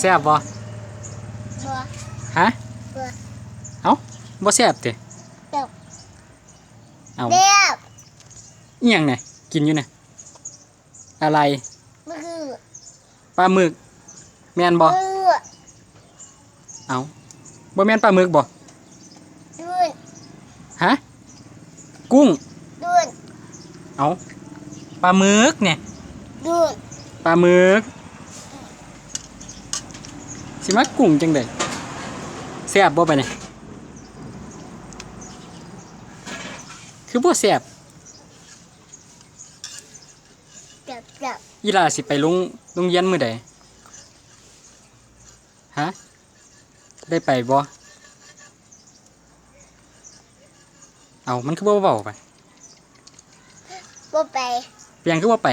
แซ่บบ่บัวฮะบัวเอ้าบ่แซ่บติเด็บเอ้าเด็บอีหยังเนี่ยกินอยู่เนี่ยอะไรมันคือปลาหมึกแม่นบ่มือเอ้าบ่แม่นปลาหมึกบ่ดุนฮะกุ้งดุนเอ้าปลาหมึกเนี่ยดุนปลาหมึก สิมากุ้งจังได๋แซ่บบ่ไปเนี่ยคือบ่แซ่บเด็บเด็บอีหลาสิไปโรงโรงเรียนมื้อใดฮะได้ไปบ่เอามันคือบ่เว้าไปบัวไปเปียงคือบ่ไป